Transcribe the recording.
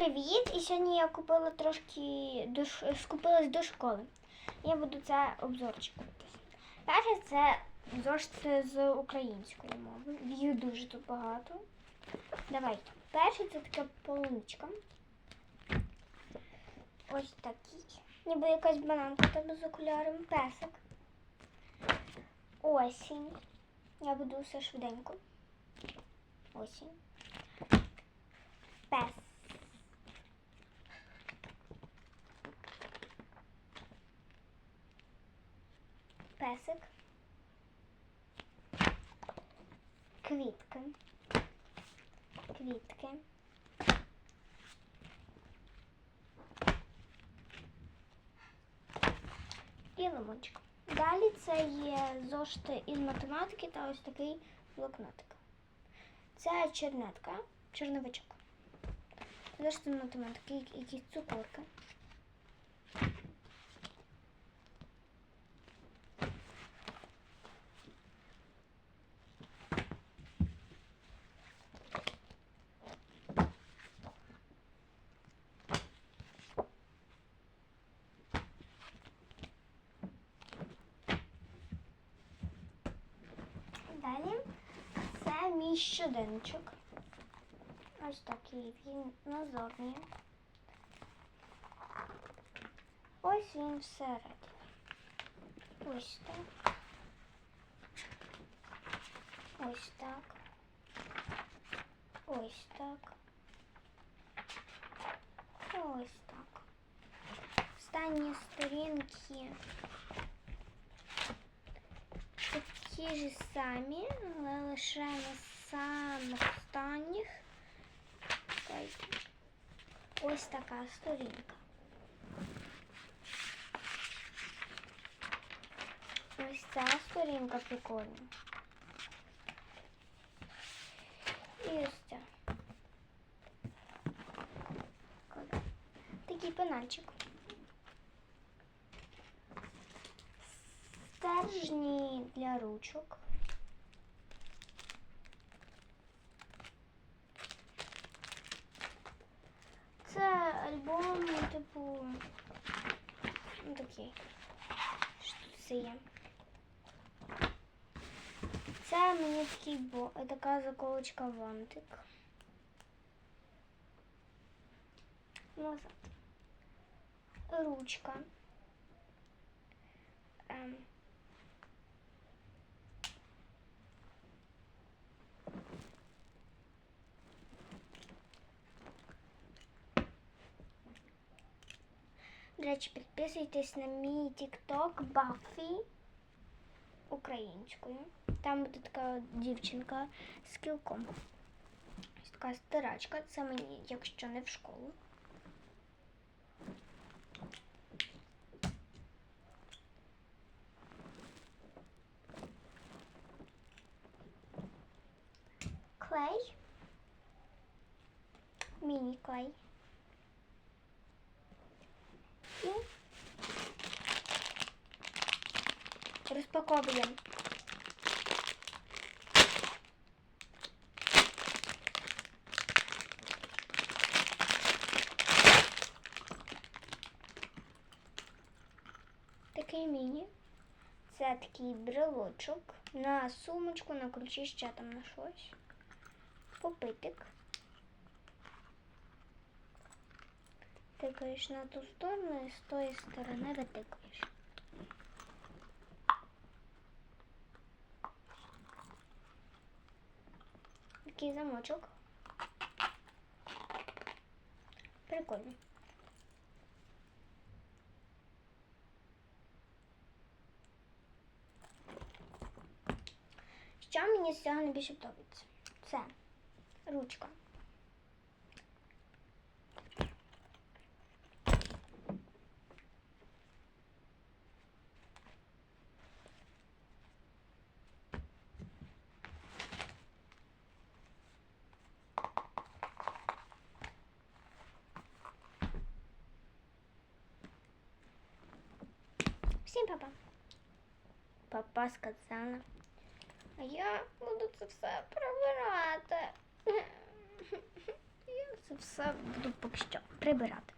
привіт! І сьогодні я купила трошки до, скупилась до школи. Я буду це обзорчик робити. Перше це зошити з української мови. Їх дуже тут багато. Давайте. Перше це така полуничка. Ось такий. Ніби якась бананка тебе з окуляром. Песик. Осінь. Я буду все швиденько. Осінь. Песик. Квітки. Квітки. І лимончик. Далі це є зошити із математики та ось такий блокнотик. Це чернетка, черновичок. Зошити математики, якісь цукорки. мій щоденничок. Ось такий він назорний. Ось він всередині. Ось так. Ось так. Ось так. Ось так. Останні сторінки такі ж самі, але лише на Самих останніх. Ось така сторінка. Ось ця сторінка прикольна. І ось ця. Такий пенальчик. Стержні для ручок. Альбом, типу, ну, такий. Що це є? Це мені такий бо, така заколочка вантик. Назад. Ручка. Ем. До речі, підписуйтесь на мій TikTok Buffy українською. Там буде така дівчинка з кілком. Ось така стирачка. Це мені, якщо не в школу. Клей. Міні-клей. І розпаковуємо. Такий міні. Це такий брелочок на сумочку, на ключі, ще там на щось. Попитик. Тикаєш на ту сторону і з тої сторони витикаєш. Такий замочок. Прикольно. Що мені з цього найбільше подобається? Це ручка. Всім папа. Папа сказала. А я буду це все прибирати. Я це все буду поки що прибирати.